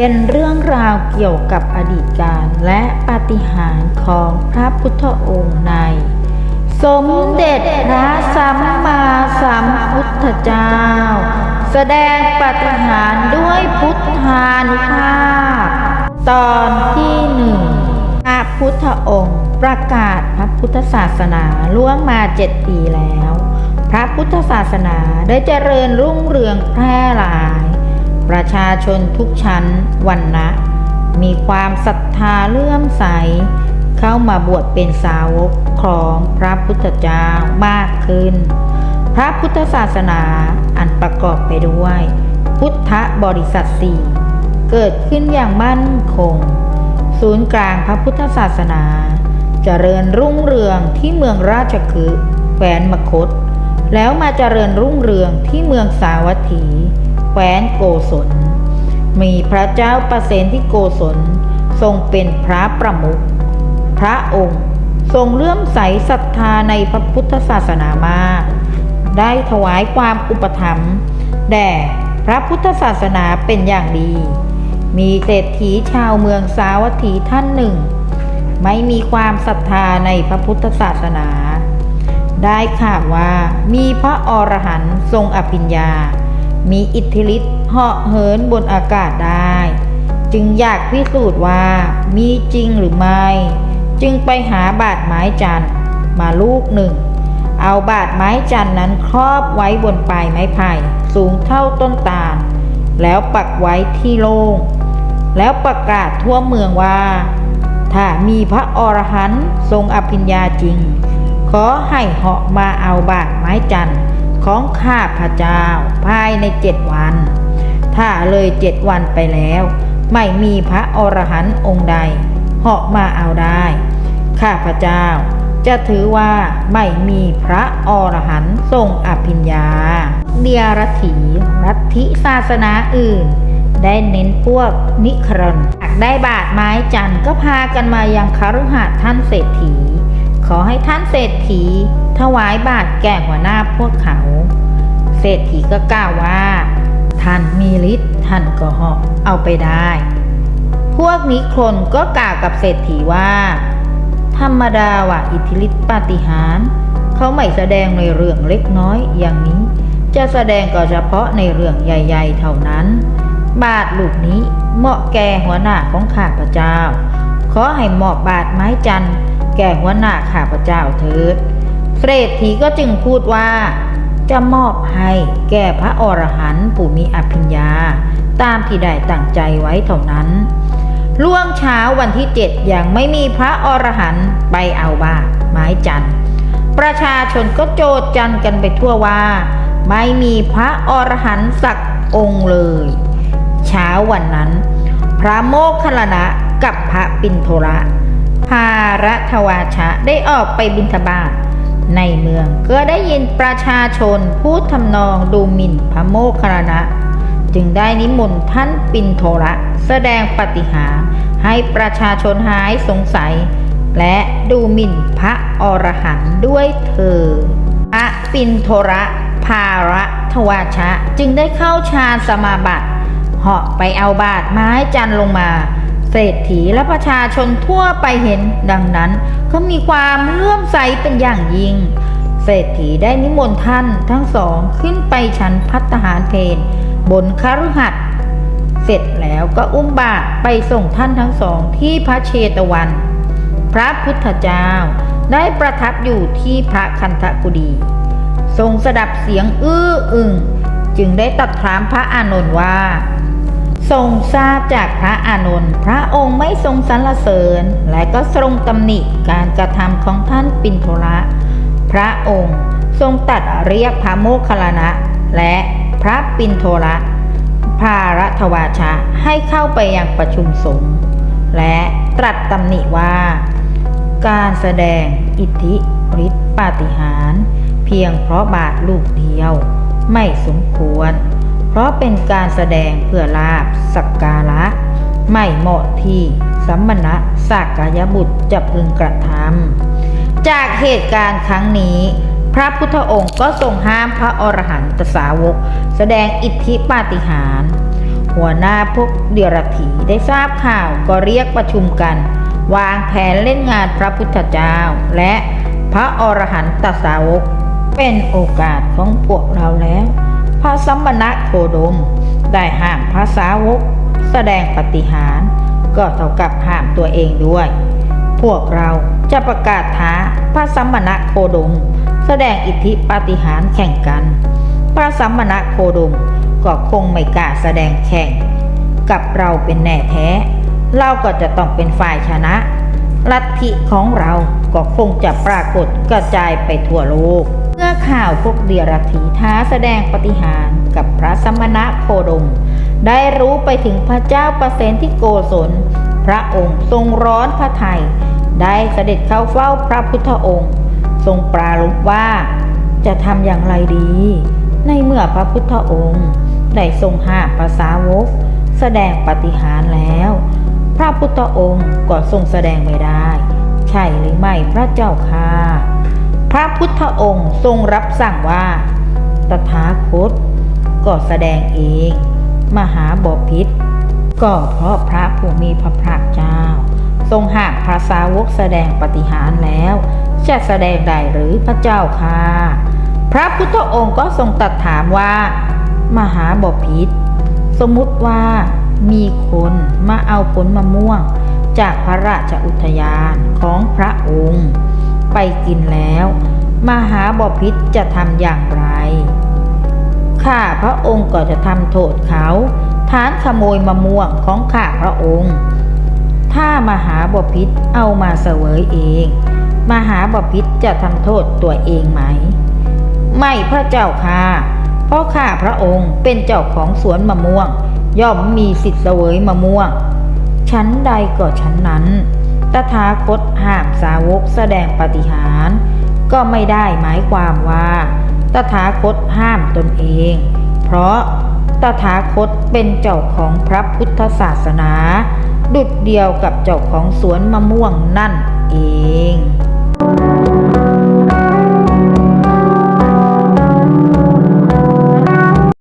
เป็นเรื่องราวเกี่ยวกับอดีตการและปาฏิหาริย์ของพระพุทธองค์ใน สมเด็จพระสัมมาสัมพุทธเจ้า แสดงปาฏิหาริย์ด้วยพุทธานุภาพ ตอนที่หนึ่งพระพุทธองค์ประกาศพระพุทธศาสนาล่วงมาเจ็ดปีแล้ว พระพุทธศาสนาได้เจริญรุ่งเรืองแพร่หลาย ประชาชนทุกชั้นวันนะมีความศรัทธาเลื่อมใส เข้ามาบวชเป็นสาวกของพระพุทธเจ้ามากขึ้น พระพุทธศาสนาอันประกอบไปด้วย พุทธบริษัทสี่เกิดขึ้นอย่างมั่นคง ศูนย์กลางพระพุทธศาสนาจเจริญรุ่งเรืองที่เมืองราชคฤห์แคว้นมคต แล้วมาเจริญรุ่งเรืองที่เมืองสาวัตถี แคว้นโกศล มีพระเจ้าประเสนที่โกศลทรงเป็นพระประมุข พระองค์ทรงเลื่อมใสศรัทธาในพระพุทธศาสนามาก ได้ถวายความอุปถัมภ์แด่พระพุทธศาสนาเป็นอย่างดี มีเศรษฐีชาวเมืองสาวัตถีท่านหนึ่ง ไม่มีความศรัทธาในพระพุทธศาสนา ได้ข่าวว่ามีพระอรหันต์ทรงอภิญญา มีอิทธิฤทธิ์เหาะเหินบนอากาศได้ จึงอยากพิสูจน์ว่ามีจริงหรือไม่ จึงไปหาบาดไม้จันทร์มาลูกหนึ่ง เอาบาดไม้จันทร์นั้นครอบไว้บนปลายไม้ไผ่สูงเท่าต้นตาล แล้วปักไว้ที่โล่งแล้วประกาศทั่วเมืองว่า ถ้ามีพระอรหันต์ทรงอภิญญาจริง ขอให้เหาะมาเอาบาดไม้จันทร์ ของข้าพเจ้า ภายในเจ็ดวัน ถ้าเลยเจ็ดวันไปแล้ว ไม่มีพระอรหันต์องค์ใดเหาะมาเอาได้ ข้าพเจ้าจะถือว่าไม่มีพระอรหันต์ทรงอภิญญา เดียรถีรัฐิศาสนาอื่น ได้เน้นพวกนิครนหากได้บาทไม้จันทร์ก็พากันมายังคฤหาสน์ท่านเศรษฐี ขอให้ท่านเศรษฐี ถวายบาทแก่หัวหน้าพวกเขา เศรษฐีก็กล่าวว่า ท่านมีฤทธิ์ท่านก็เหาะเอาไปได้ พวกนิครนก็กล่าวกับเศรษฐีว่า ธรรมดาว่าอิทธิฤทธิปาฏิหาริย์เขาไม่แสดงในเรื่องเล็กน้อยอย่างนี้ จะแสดงก็เฉพาะในเรื่องใหญ่ ๆ เท่านั้น บาทลูกนี้เหมาะแก่หัวหน้าของข้าพเจ้า ขอให้หมอบบาทไม้จันทร์ แก่หัวหน้าข้าพเจ้าเถิดเศรษฐีก็จึงพูดว่าจะมอบให้แก่พระอรหันต์ผู้มีอภิญญา ตามที่ได้ตั้งใจไว้เท่านั้นล่วงเช้าวันที่เจ็ดยังไม่มีพระอรหันต์ไปเอาบาตรไม้จันทร์ประชาชนก็โจดจันกันไปทั่วว่า ไม่มีพระอรหันต์สักองค์เลย เช้าวันนั้น พระโมคคัลลนะกับพระปินโทระ พารัทวาชะได้ออกไปบิณฑบาตในเมืองก็ได้ยินประชาชนพูดทำนองดูหมิ่นพระโมคคัลลนะ จึงได้นิมนต์ท่านปินโทระแสดงปฏิหารให้ประชาชนหายสงสัย และดูหมิ่นพระอรหันต์ด้วยเถิดพระปินโทระภาระทวาชะจึงได้เข้าฌานสมาบัติเหาะไปเอาบาดไม้จันลงมา เศรษฐีและประชาชนทั่วไปเห็นดังนั้น ก็มีความเลื่อมใสเป็นอย่างยิ่ง เศรษฐีได้นิมนต์ท่านทั้งสองขึ้นไปชั้นพัตหารเพนบนคฤหัสถ์เสร็จแล้วก็อุ้มบาตรไปส่งท่านทั้งสองที่พระเชตวัน พระพุทธเจ้าได้ประทับอยู่ที่พระคันธกุฎีทรงสดับเสียงอื้ออึง จึงได้ตัดถามพระอานนท์ว่า ทรงทราบจากพระอานนท์พระองค์ไม่ทรงสรรเสริญ และก็ทรงตำหนิการกระทำของท่านปินโทระ พระองค์ทรงตัดเรียกพระโมคคัลลนะ และพระปินโทระภารัทวาชะให้เข้าไปยังประชุมสงฆ์และตรัสตำหนิว่า การแสดงอิทธิฤทธิปาฏิหาริย์เพียงเพราะบาทลูกเดียวไม่สมควร ราะเป็นการแสดงเพื่อลาบสักการะ ไม่เหมาะที่สัมมณะสักกายบุตรจะพึงกระทำจากเหตุการณ์ครั้งนี้ พระพุทธองค์ก็ทรงห้ามพระอรหันตสาวก แสดงอิทธิปาฏิหาริย์หัวหน้าพวกเดียรถีได้ทราบข่าวก็เรียกประชุมกัน วางแผนเล่นงานพระพุทธเจ้า และพระอรหันตสาวก เป็นโอกาสของพวกเราแล้ว พระสัมมณะโคดม ได้ห้ามพระสาวก แสดงปฏิหาร ก็เท่ากับห้ามตัวเองด้วย พวกเราจะประกาศท้าพระสัมมณะโคดม แสดงอิทธิปาฏิหาริย์แข่งกัน พระสัมมณะโคดมก็คงไม่กล้าแสดงแข่ง กับเราเป็นแน่แท้ เราก็จะต้องเป็นฝ่ายชนะ ลัทธิของเราก็คงจะปรากฏกระจายไปทั่วโลก เมื่อข่าวพวกเดียรถีท้าแสดงปฏิหารกับพระสมณะโคดม ได้รู้ไปถึงพระเจ้าประเสนที่โกศล พระองค์ทรงร้อนพระไทย ได้เสด็จเข้าเฝ้าพระพุทธองค์ ทรงปรารภว่า จะทำอย่างไรดี ในเมื่อพระพุทธองค์ ได้ทรงห้าภาษาวก แสดงปฏิหารแล้ว พระพุทธองค์ก็ทรงแสดงไม่ได้ ใช่หรือไม่พระเจ้าค่ะ พระพุทธองค์ทรงรับสั่งว่า ตถาคต ก็แสดงเอง มหาบพิษก็เพราะพระผู้มีพระภาคเจ้า ทรงหากภาษาวกแสดงปฏิหารแล้ว จะแสดงได้หรือพระเจ้าค่ะพระพุทธองค์ก็ทรงตรัสถามว่า มหาบพิษสมมุติว่ามีคนมาเอาผลมะม่วง จากพระราชอุทยานของพระองค์ ไปกินแล้ว มหาบพิษจะทำอย่างไร ข้าพระองค์ก็จะทำโทษเขา ฐานขโมยมะม่วงของข้าพระองค์ ถ้ามหาบพิษเอามาเสวยเอง มหาบพิษจะทำโทษตัวเองไหม ไม่พระเจ้าค่ะ เพราะข้าพระองค์เป็นเจ้าของสวนมะม่วง ย่อมมีสิทธิ์เสวยมะม่วงชั้นใดก็ชั้นนั้น ตถาคตห้ามสาวกแสดงปฏิหาร ก็ไม่ได้หมายความว่า ตถาคตห้ามตนเอง เพราะตถาคตเป็นเจ้าของพระพุทธศาสนา ดุดเดียวกับเจ้าของสวนมะม่วงนั่นเอง